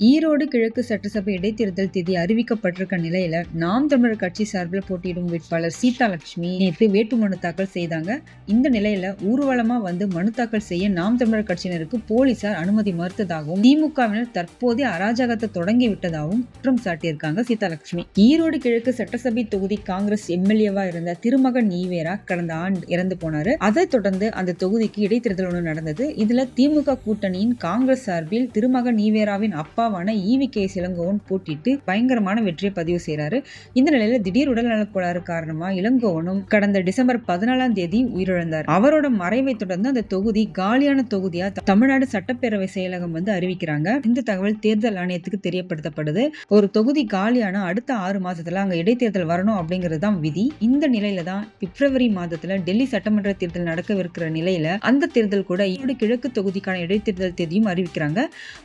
ஈரோடு கிழக்கு சட்டசபை இடைத்தேர்தல் தேதி அறிவிக்கப்பட்டிருக்க நிலையில நாம் தமிழர் கட்சி சார்பில் போட்டியிடும் வேட்பாளர் சீதாலட்சுமி நேற்று வேட்புமனு தாக்கல் செய்தாங்க. இந்த நிலையில ஊர்வலமா வந்து மனு தாக்கல் செய்ய நாம் தமிழர் கட்சியினருக்கு போலீசார் அனுமதி மறுத்ததாகவும் திமுகவினர் தற்போதைய அராஜகத்தை தொடங்கி விட்டதாகவும் குற்றம் சாட்டியிருக்காங்க சீதாலட்சுமி ஈரோடு கிழக்கு சட்டசபை தொகுதி காங்கிரஸ் எம்எல்ஏவா இருந்த திருமகன் ஈவேரா கடந்த ஆண்டு இறந்து போனாரு. அதைத் தொடர்ந்து அந்த தொகுதிக்கு இடைத்தேர்தல் ஒன்று நடந்தது. இதுல திமுக கூட்டணியின் காங்கிரஸ் சார்பில் திருமகன் ஈவேராவின் அப்பாவான ஈவி கே இளங்கோவன் போட்டிட்டு பயங்கரமான வெற்றியை பதிவு செய்கிறாரு இந்த நிலையில திடீர் உடல்நலக் கோளாறு காரணமா இளங்கோவனும் கடந்த டிசம்பர் பதினாலாம் தேதி உயிரிழந்தார். அவரோட மறைவை தொடர்ந்து அந்த தொகுதி காலியான தொகுதியா தமிழ்நாடு சட்டப்பேரவை செயலகம் வந்து அறிவிக்கிறாங்க. இந்த தகவல் தேர்தல் ஆணையத்துக்கு தெரியப்படுத்தப்படுது. ஒரு தொகுதி காலியான அடுத்த ஆறு மாசத்துல அங்க இடைத்தேர்தல் வரணும் அப்படிங்கிறது தான் விதி. இந்த நிலையில தான் பிப்ரவரி மாதத்துல டெல்லி சட்டமன்ற தேர்தல் நடக்கவிருக்கிற நிலையில அந்த தேர்தல் கூட ஈரோடு கிழக்கு தொகுதிக்கான இடைத்தேர்தல் தேதியும் அறிவிக்கிறாங்க.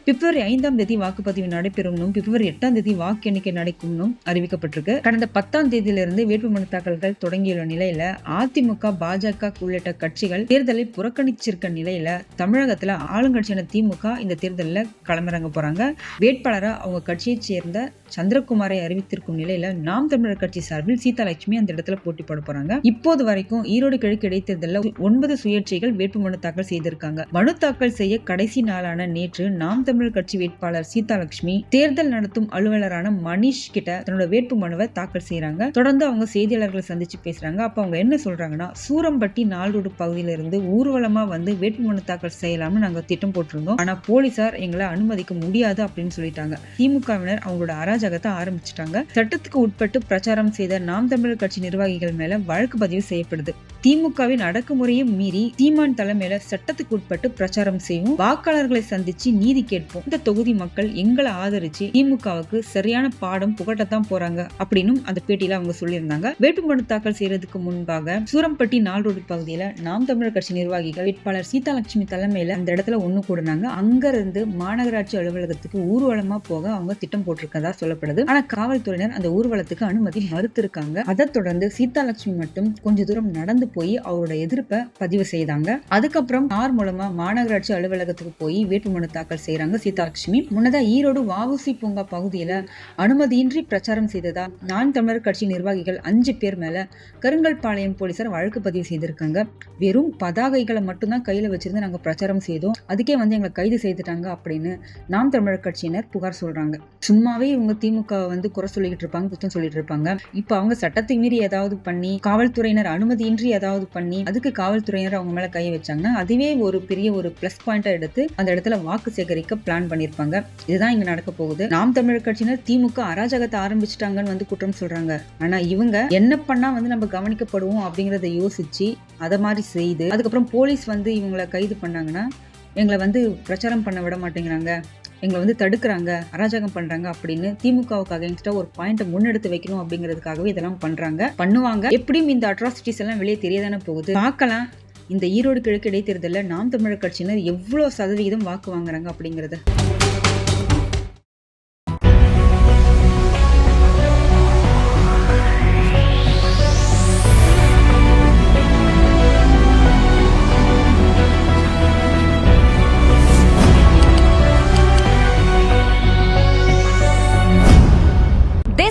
பிப்ரவரி ஐந்தாம் தேதி வாக்குப்பதிவு நடைபெறும்னும் பிப்ரவரி எட்டாம் தேதி வாக்கு எண்ணிக்கை நடக்கும்னும் அறிவிக்கப்பட்டிருக்கு. கடந்த பத்தாம் தேதியிலிருந்து வேட்புமனு தாக்கல்கள் தொடங்கியுள்ள நிலையில அதிமுக பாஜக உள்ளிட்ட கட்சிகள் தேர்தலை புறக்கணிச்சிருக்க நிலையில தமிழகத்துல ஆளுங்கட்சியான திமுக இந்த தேர்தலில் களமிறங்க போறாங்க. வேட்பாளராக அவங்க கட்சியைச் சேர்ந்த சந்திரகுமாரை அறிவித்திருக்கும் நிலையில நாம் தமிழர் கட்சி சார்பில் சீதாலட்சுமி அந்த இடத்துல போட்டி போட போறாங்க. இப்போது வரைக்கும் ஈரோடு கிழக்கு இடைத்தேர்தலில் ஒன்பது சுயேட்சைகள் வேட்புமனு தாக்கல் செய்திருக்காங்க. மனு தாக்கல் செய்ய கடைசி நாளான நேற்று நாம் தமிழர் கட்சி வேட்பாளர் சீதாலட்சுமி தேர்தல் நடத்தும் அலுவலரான மணிஷ் கிட்ட தன்னோட வேட்பு மனுவை தாக்கல் செய்யறாங்க தொடர்ந்து அவங்க செய்தியாளர்களை சந்திச்சு பேசுறாங்க. அப்ப அவங்க என்ன சொல்றாங்கன்னா சூரம்பட்டி நாளோடு பகுதியில இருந்து ஊர்வலமா வந்து வேட்புமனு தாக்கல் செய்யலாம்னு நாங்க திட்டம் போட்டிருந்தோம். ஆனா போலீசார் எங்களை அனுமதிக்க முடியாது அப்படின்னு சொல்லிட்டாங்க. திமுகவினர் அவங்களோட அராஜகத்தை ஆரம்பிச்சிட்டாங்க. சட்டத்துக்கு உட்பட்டு பிரச்சாரம் செய்த நாம் தமிழர் கட்சி நிர்வாகிகள் மேல வழக்கு பதிவு செய்யப்படுது. திமுகவின் அடக்குமுறையை மீறி தீமான் தலைமையில சட்டத்துக்கு உட்பட்டு பிரச்சாரம் செய்வோம் வாக்காளர்களை சந்திச்சு நீதி கேட்போம். இந்த தொகுதி மக்கள் எங்களை ஆதரிச்சு திமுகவுக்கு சரியான பாடம் புகட்டத்தான் போறாங்க அப்படின்னு அந்த பேட்டியில அவங்க சொல்லியிருந்தாங்க. வேட்புமனு தாக்கல் செய்யறதுக்கு முன்பாக சூரம்பட்டி நால்ரோடு பகுதியில நாம் தமிழர் கட்சி நிர்வாகிகள் வேட்பாளர் சீதாலட்சுமி தலைமையில அந்த இடத்துல ஒண்ணு கூடுனாங்க அங்க இருந்து மாநகராட்சி அலுவலகத்துக்கு ஊர்வலமா போக அவங்க திட்டம் போட்டிருக்கதா சொல்ல சொல்லப்படுது. ஆனா காவல்துறையினர் அந்த ஊர்வலத்துக்கு அனுமதி மறுத்திருக்காங்க. அதை தொடர்ந்து சீதாலட்சுமி மட்டும் கொஞ்ச தூரம் நடந்து போய் அவரோட எதிர்ப்பை பதிவு செய்தாங்க. அதுக்கப்புறம் கார் மூலமா மாநகராட்சி அலுவலகத்துக்கு போய் வேட்புமனு தாக்கல் செய்யறாங்க சீதாலட்சுமி. முன்னதா ஈரோடு வாவுசி பூங்கா பகுதியில அனுமதியின்றி பிரச்சாரம் செய்ததா நான் தமிழர் கட்சி நிர்வாகிகள் அஞ்சு பேர் மேல கருங்கல்பாளையம் போலீசார் வழக்கு பதிவு செய்திருக்காங்க. வெறும் பதாகைகளை மட்டும்தான் கையில வச்சிருந்து நாங்க பிரச்சாரம் செய்தோம். அதுக்கே வந்து எங்களை கைது செய்துட்டாங்க அப்படின்னு நாம் தமிழர் கட்சியினர் புகார் சொல்றாங்க. சும்மாவே இவங்க திமுக வந்து குறை சொல்லிக்கிட்டு இருப்பாங்க குத்தம் சொல்லிட்டு இருப்பாங்க. இப்போ அவங்க சட்டத்தை மீறி ஏதாவது பண்ணி காவல்துறையினர் அனுமதியின்றி ஏதாவது பண்ணி அதுக்கு காவல்துறையினர் அவங்க மேல கையை வச்சாங்கன்னா அதுவே ஒரு பெரிய ஒரு பிளஸ் பாயிண்டா எடுத்து அந்த இடத்துல வாக்கு சேகரிக்க பிளான் பண்ணிருப்பாங்க இதுதான் இங்க நடக்க போகுது. நாம் தமிழர் கட்சியினர் திமுக அராஜகத்தை ஆரம்பிச்சிட்டாங்கன்னு வந்து குற்றம் சொல்றாங்க. ஆனா இவங்க என்ன பண்ணா வந்து நம்ம கவனிக்கப்படுவோம் அப்படிங்கறத யோசிச்சு அதை மாதிரி செய்து அதுக்கப்புறம் போலீஸ் வந்து இவங்களை கைது பண்ணாங்கன்னா எங்களை வந்து பிரச்சாரம் பண்ண விட மாட்டேங்கிறாங்க. எங்களை வந்து தடுக்கிறாங்க அராஜகம் பண்றாங்க அப்படின்னு திமுகவுக்கு அகைன்ஸ்டா ஒரு பாயிண்ட்டை முன்னெடுத்து வைக்கணும் அப்படிங்கிறதுக்காகவே இதெல்லாம் பண்றாங்க. பண்ணுவாங்க. எப்படியும் இந்த அட்ராசிட்டிஸ் எல்லாம் வெளியே தெரியதானே போகுது. பார்க்கலாம். இந்த ஈரோடு கிழக்கு இடைத்தேர்தலில் நாம் தமிழர் கட்சியினர் எவ்வளோ சதவிகிதம் வாக்கு வாங்குறாங்க அப்படிங்கறத.